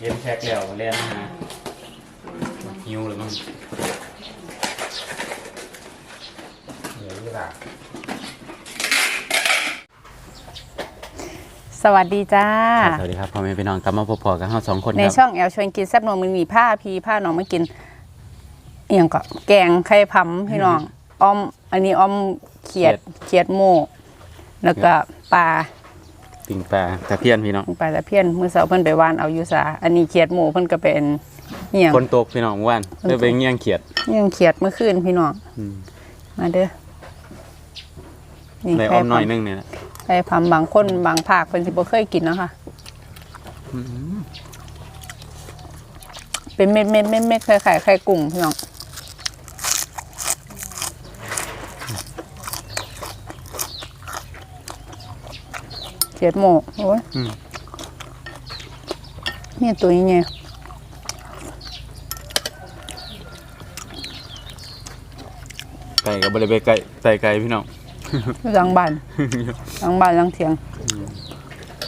เย็นแพ็กแล้วเล่นนะหิวเลยมั้งเหนื่อยเวลา สวัสดีจ้า สวัสดีครับพ่อแม่พี่น้องกลับมาพบๆกันเราสองคนในครับช่องแอลชวนกินแซ่บนวลมันมีผ้าพีผ้าน้องมากินเอียงก็แกงไข่พำพี่น้องอ้อม อันนี้อ้อมเขียดเขียดโมแล้วก็ปลาปิงปลาตะเพียนพี่น้องปลาตะเพียนมื้อเช้าเพิ่นไปวานเอาอยู่สาอันนี้เขียดโมเพิ่นก็เป็นเอียงคนตกพี่น้องเมื่อวานเพื่อไปเงี้ยงเขียดเอียงเขียดเมื่อคืนพี่น้องอืมมาเด้อนี่ในอ้ไข่อมหน่อยพำนึงเนี่ยนะ ไข่พำบางคนบางภาคเพิ่นสิบ่เคยกินเนาะค่ะอืมเป็นเม็ดเม็ดเม็ดเม็ดคล้ายๆไข่กุ้งพี่น้องเขียดโมโอ้ยอืมเนี่ยตัวนี้ไงไก่กับบริเวณไก่ไก่ไก่พี่น้อง หลังบ้านหลังบ้านหลังเถียง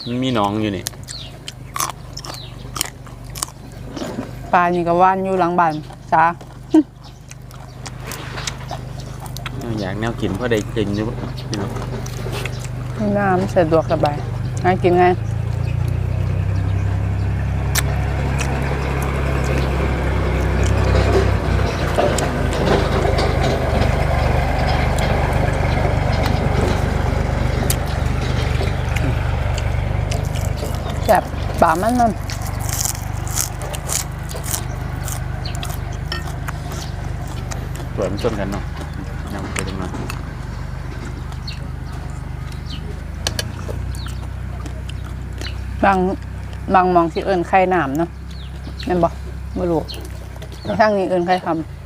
มันมีหน้องอยู่นี่ปลานี่ก็ว่านอยู่หลังบ้านจ้าอยากแนวกินเพราะได้กินอยู่พี่น้องน้ำสะดวกสบายง่ายกินไงาย แบบปลามันนั่นสวยมันชนกันเนาะยังไม่ได้มาบางบางมองที่เอิญไข่หนามเนาะนั่นบอกไม่รู้ทางนี้เอิญไข่คยิ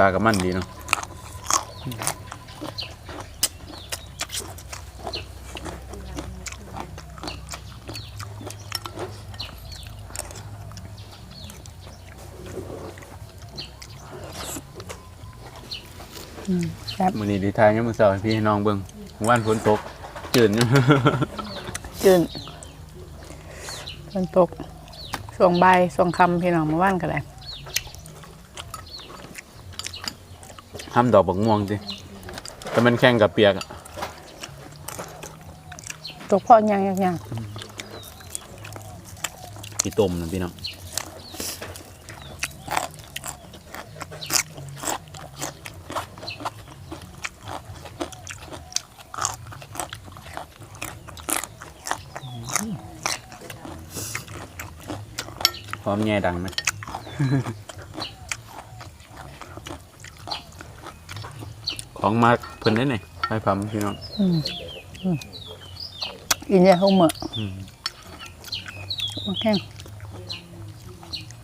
ปลากับมันดีเนาะำครับมื้อนี้ดีทายยังมื้อเช้าให้พี่ให้น้องเบิ่งเมื่อวานฝนตกจืดอยู่จืนฝนตกช่วงบ่ายช่วงค่ำพี่น้องมาว่านกันเลย ห้ามดอกบักม่วงสิแต่มันแข็งกับเปียกอะตกพ่อยางยางพี่ต้มนะพี่น้องพร้อมแง่ดังไหม ของมากเพิ่นได้ไหนไปพัมพี่น้องอินเดียเขาเหมืออืมมาแข้ง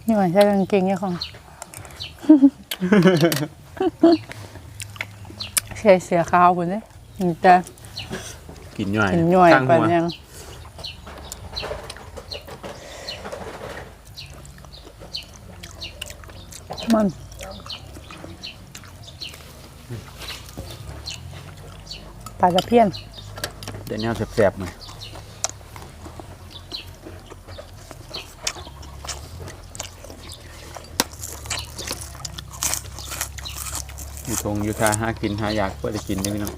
นี่หว่าใช้กางเกงเนี่ยของเสียเสียขาวคุณเนี่ยมันจะกินย่อยกินย่อยตั้งปันหัวยังมัน ปลาตะเพียนเดี๋ยวแนวแสบๆหน่อยอยู่ทงอยู่ทาหากินหาอยากเพื่อจะกินได้ไหมน้อง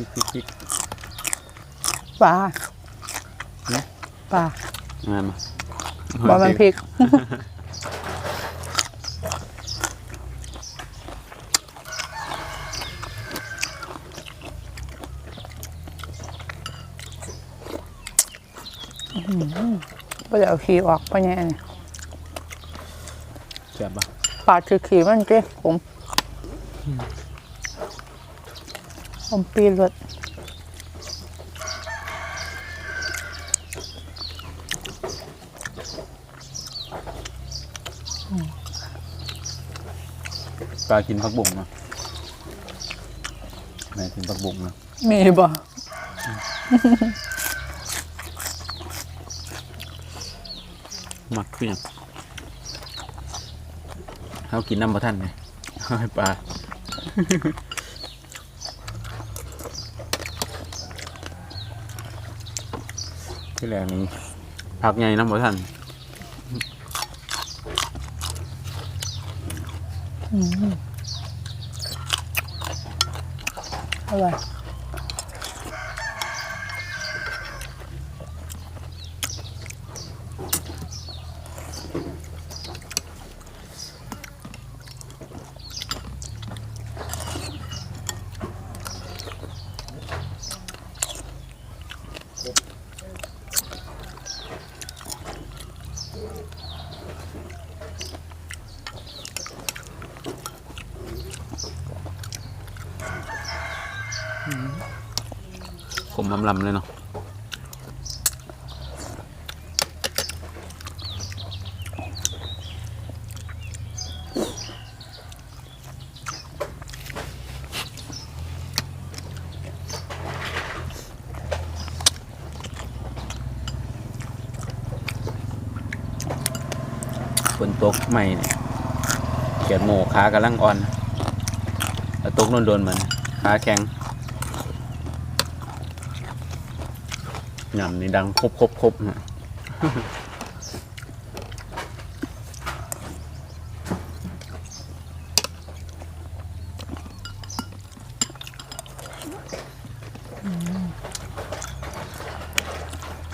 พริกพริกพริกพริกปลาปลางานมาบอมันพริกก็จะเอาขี้ออกไปะเนี่ยนี่แซ่บปะปลาคือขี้มันเจ๊ผม ผมปีนรถปลากินผักบุ้งเนาะแม่กินผักบุ้งเนาะมีบ่มักขึ้นยังเขากินน้ำปลาท่านไงให้ปลา ที่แรกนี้ผักใหญ่น้ำปลาท่านอร่อย ผมลำๆเลยเนาะ ตกใหม่เนี่ยเกียดโมขากำลังอ่อนแล้วตกโดนๆมันขาแข็งหยำนี่ดังครบครบครบฮะ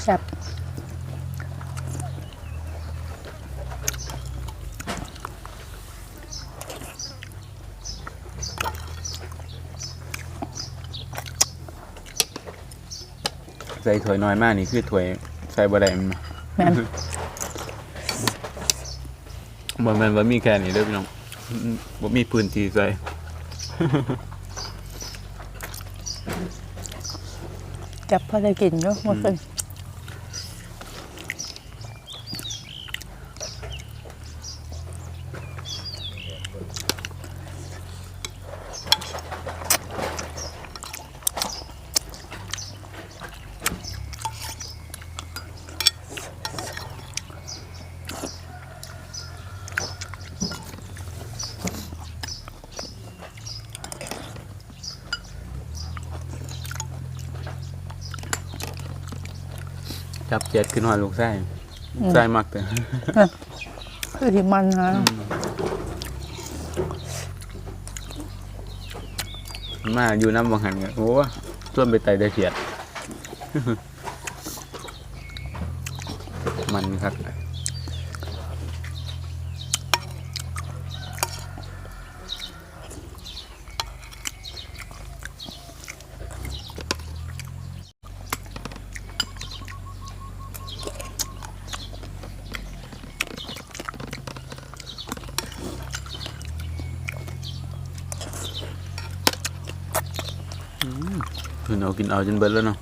แซ่บ ใส่ถ้วยน้อยมากนี่คือถ้วยใส่บะไดมันแม่น บ่แม่นว่ามีแค่นี้เด้อพี่น้องบ่มีพื้นที่ใส่ จับพอได้กินอยู่หมดเล จับเจ็ดขึ้นหอยลูกไส้ลูกไส้มักแต่คือที่มันนะมาอยู่น้ำบังหันกันโอ้ส่วนไปไตได้เขียด มันครับ กินเอากินเอาจนเบิดแล้วเนา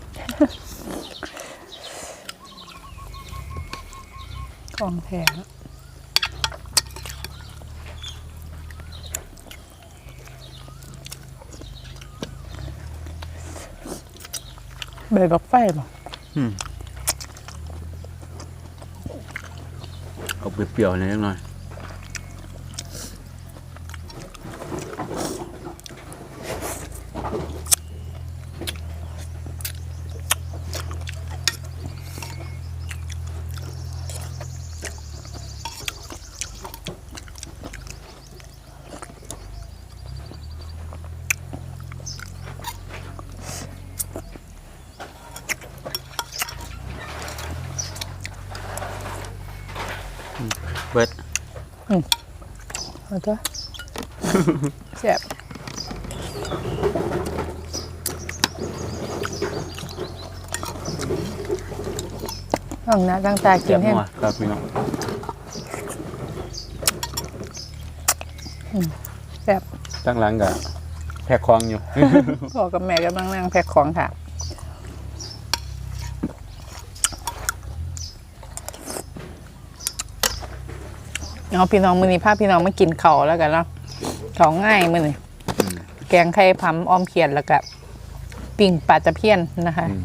เอาตัวแซ่บตั้งหน้าตั้งตากิเก็นบให้หัวครับพี่น้องแซ่บตั้งหลังกับแพ็คของอยู่ พ่อกับแม่กำลังนั่งแพ็คของค่ะ เอาพี่น้องมือนี้พาพี่น้องมากินเขาวแล้วกันเนาะเขาวง่ายมือนี้แกงไข่พัมอ้อมเขียดแล้วก็ปิ้งปลาตะเพียนนะคะอืม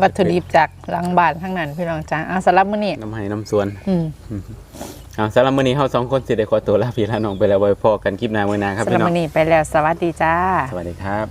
วัตถุดิบจากหลังบ้านทั้งนั้นพี่น้องจ้าเอาสำหรับมื้อนี้น้ำให้น้ำสวนอืมเอาสำหรับมื้อนี้เฮาสองคนสิได้ขอตัวลาพี่ลาน้องไปแล้วไว้พอกันคลิปหน้ามื้อหน้าครับสำหรับพี่น้องมื้อนี้ไปแล้วสวัสดีจ้า สวัสดีครับ